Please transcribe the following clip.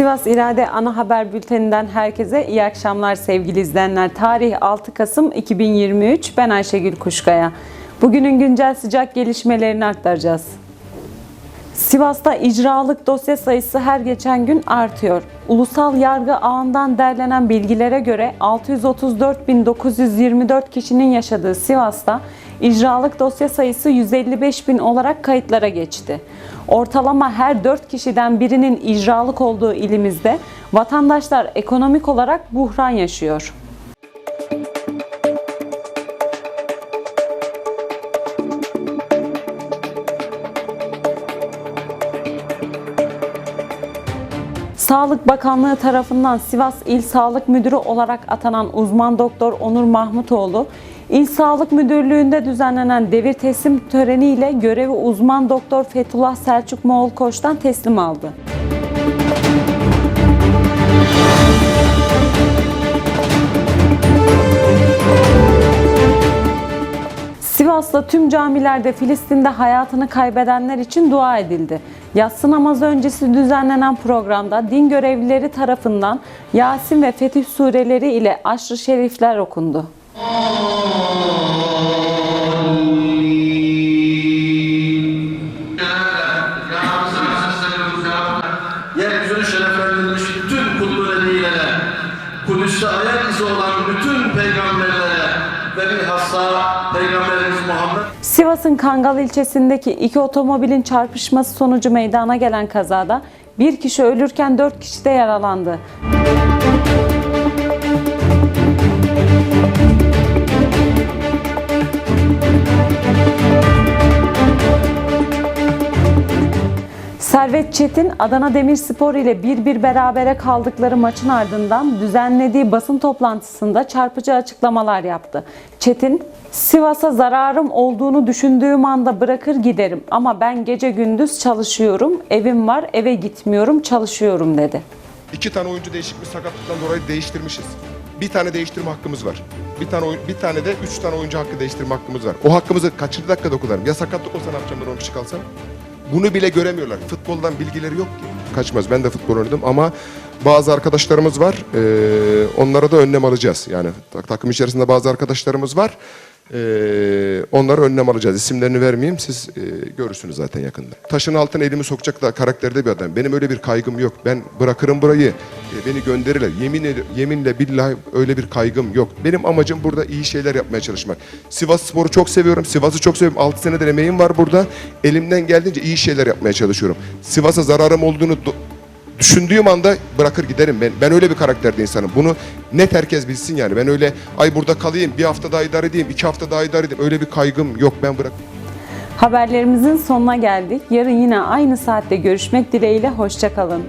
Sivas İrade Ana Haber Bülteninden herkese iyi akşamlar sevgili izleyenler. Tarih 6 Kasım 2023. Ben Ayşegül Kuşkaya. Bugünün güncel sıcak gelişmelerini aktaracağız. Sivas'ta icralık dosya sayısı her geçen gün artıyor. Ulusal yargı ağından derlenen bilgilere göre 634.924 kişinin yaşadığı Sivas'ta icralık dosya sayısı 155.000 olarak kayıtlara geçti. Ortalama her 4 kişiden birinin icralık olduğu ilimizde vatandaşlar ekonomik olarak buhran yaşıyor. Sağlık Bakanlığı tarafından Sivas İl Sağlık Müdürü olarak atanan uzman doktor Onur Mahmutoğlu, İl Sağlık Müdürlüğü'nde düzenlenen devir teslim töreniyle görevi uzman doktor Fethullah Selçuk Moğol Koç'tan teslim aldı. Sivas'ta tüm camilerde Filistin'de hayatını kaybedenler için dua edildi. Yatsı namazı öncesi düzenlenen programda din görevlileri tarafından Yasin ve Fetih sureleri ile aşrı şerifler okundu. Kudüs'te ayak izi olan bütün peygamberlere ve bilhassa Peygamberimiz Muhammed Sivas'ın Kangal ilçesindeki iki otomobilin çarpışması sonucu meydana gelen kazada bir kişi ölürken dört kişi de yaralandı. Servet Çetin, Adana Demirspor ile 1-1 berabere kaldıkları maçın ardından düzenlediği basın toplantısında çarpıcı açıklamalar yaptı. Çetin, Sivas'a zararım olduğunu düşündüğüm anda bırakır giderim ama ben gece gündüz çalışıyorum, evim var, eve gitmiyorum, çalışıyorum dedi. İki tane oyuncu değişiklik sakatlıktan dolayı değiştirmişiz. Bir tane değiştirme hakkımız var. Bir tane bir tane de üç tane oyuncu hakkı değiştirme hakkımız var. O hakkımızı kaçıncı dakikada kullanırım? Ya sakatlık olsa ne yapacağım ben 10 kişi kalsam? Bunu bile göremiyorlar. Futboldan bilgileri yok ki. Kaçmaz. Ben de futbol oynadım ama bazı arkadaşlarımız var. Ee, onlara da önlem alacağız. Yani tak- takım içerisinde bazı arkadaşlarımız var. Ee, onlara önlem alacağız. İsimlerini vermeyeyim. Siz e, görürsünüz zaten yakında. Taşın altına elimi sokacak da karakterde bir adam. Benim öyle bir kaygım yok. Ben bırakırım burayı. e, beni gönderirler. Yemin yeminle billahi öyle bir kaygım yok. Benim amacım burada iyi şeyler yapmaya çalışmak. Sivas Spor'u çok seviyorum. Sivas'ı çok seviyorum. 6 senedir emeğim var burada. Elimden geldiğince iyi şeyler yapmaya çalışıyorum. Sivas'a zararım olduğunu düşündüğüm anda bırakır giderim. Ben, ben öyle bir karakterde insanım. Bunu net herkes bilsin yani. Ben öyle ay burada kalayım, bir hafta daha idare edeyim, iki hafta daha idare edeyim. Öyle bir kaygım yok. Ben bırak. Haberlerimizin sonuna geldik. Yarın yine aynı saatte görüşmek dileğiyle, hoşçakalın.